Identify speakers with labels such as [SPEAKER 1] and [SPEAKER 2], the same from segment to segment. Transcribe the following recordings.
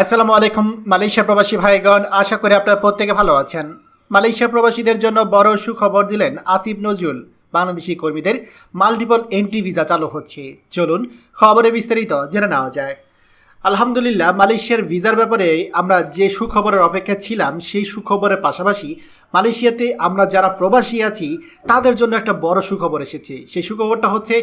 [SPEAKER 1] আসসালামু আলাইকুম মালয়েশিয়া প্রবাসী ভাইগণ, আশা করি আপনারা প্রত্যেকে ভালো আছেন। মালয়েশিয়া প্রবাসীদের জন্য বড় সুখবর দিলেন আসিফ নজরুল, বাংলাদেশি কর্মীদের মাল্টিপল এন্ট্রি ভিসা চালু হচ্ছে। চলুন খবরে বিস্তারিত জেনে নেওয়া যায় আলহামদুলিল্লাহ, মালয়েশিয়ার ভিসার ব্যাপারে আমরা যে সুখবরের অপেক্ষা ছিলাম, সেই সুখবরের পাশাপাশি মালয়েশিয়াতে আমরা যারা প্রবাসী আছি, তাদের জন্য একটা বড় সুখবর এসেছে। সেই সুখবরটা হচ্ছে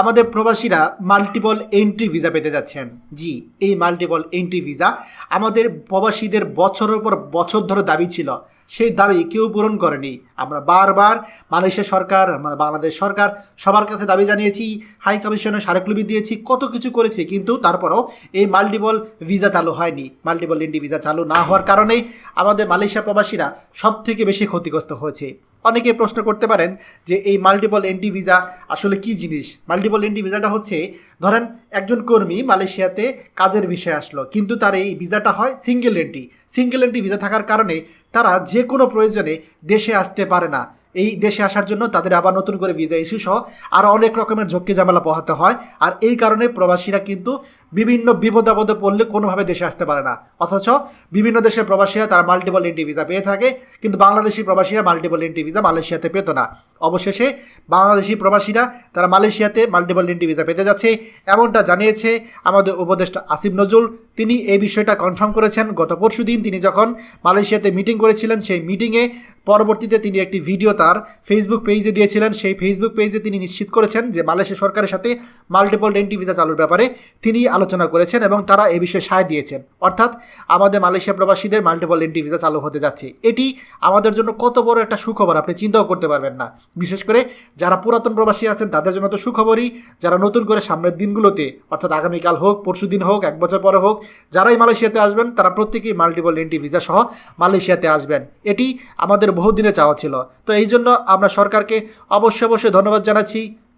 [SPEAKER 1] আমাদের প্রবাসীরা মাল্টিপল এন্ট্রি ভিসা পেতে যাচ্ছেন। জি, এই মাল্টিপল এন্ট্রি ভিসা আমাদের প্রবাসীদের বছরের পর বছর ধরে দাবি ছিল। সেই দাবি কেউ পূরণ করেনি। আমরা বারবার মালয়েশিয়া সরকার বাংলাদেশ সরকার সবার কাছে দাবি জানিয়েছি হাই কমিশনে স্মারকলিপি দিয়েছি, কত কিছু করেছি, কিন্তু তারপরেও এই মাল্টিপল ভিসা চালু হয়নি। মাল্টিপল এন্ট্রি ভিসা চালু না হওয়ার কারণেই আমাদের মালয়েশিয়া প্রবাসীরা সব থেকে বেশি ক্ষতিগ্রস্ত হয়েছে। অনেকে প্রশ্ন করতে পারেন যে এই মাল্টিপল এন্ট্রি ভিসা আসলে কি জিনিস? মাল্টিপল এন্ট্রি ভিসাটা হচ্ছে, ধরেন একজন কর্মী মালয়েশিয়াতে কাজের বিষয়ে আসলো, কিন্তু তার এই ভিসাটা হয় single entry single entry visa থাকার কারণে তারা যে কোনো প্রয়োজনে দেশে আসতে পারে না। এই দেশে আসার জন্য তাদের আবার নতুন করে ভিসা ইস্যু সহ আরও অনেক রকমের ঝক্কি ঝামেলা পোহাতে হয়। আর এই কারণে প্রবাসীরা কিন্তু বিভিন্ন বিপদ আপদে পড়লে কোনোভাবে দেশে আসতে পারে না। অথচ বিভিন্ন দেশের প্রবাসীরা তারা মাল্টিপল এন্ট্রি ভিসা পেয়ে থাকে, কিন্তু বাংলাদেশি প্রবাসীরা মাল্টিপল এন্ট্রি ভিসা মালয়েশিয়াতে পেত না। অবশেষে বাংলাদেশি প্রবাসীরা তারা মালয়েশিয়াতে মাল্টিপল এন্ট্রি ভিসা পেতে যাচ্ছে। এমনটা জানিয়েছে আমাদের উপদেষ্টা আসিফ নজরুল। তিনি এই বিষয়টা কনফার্ম করেছেন। গত পরশু দিন তিনি যখন মালয়েশিয়াতে মিটিং করেছিলেন, সেই মিটিংয়ে পরবর্তীতে তিনি একটি ভিডিও তার ফেসবুক পেজে দিয়েছিলেন। সেই ফেসবুক পেজে তিনি নিশ্চিত করেছেন যে মালয়েশিয়া সরকারের সাথে মাল্টিপল এন্ট্রি ভিসা চালুর ব্যাপারে তিনি আলোচনা করেছেন এবং তারা এ বিষয়ে সায় দিয়েছেন। অর্থাৎ আমাদের মালয়েশিয়া প্রবাসীদের মাল্টিপল এন্ট্রি ভিসা চালু হতে যাচ্ছে। এটি আমাদের জন্য কত বড় একটা সুখবর, আপনি চিন্তাও করতে পারবেন না। বিশেষ করে যারা পুরাতন প্রবাসী আছেন, তাদের জন্য তো সুখবরই, যারা নতুন করে সামনের দিনগুলোতে, অর্থাৎ আগামীকাল হোক, পরশু দিন হোক, এক বছর পরে হোক, যারাই মালয়েশিয়াতে আসবেন, তারা প্রত্যেকেই মাল্টিপল এন্ট্রি ভিসা সহ মালয়েশিয়াতে আসবেন। এটি আমাদের বহুদিনে চাওয়া ছিল। তো এই জন্য আমরা সরকারকে অবশ্যই অবশ্যই ধন্যবাদ জানাচ্ছি।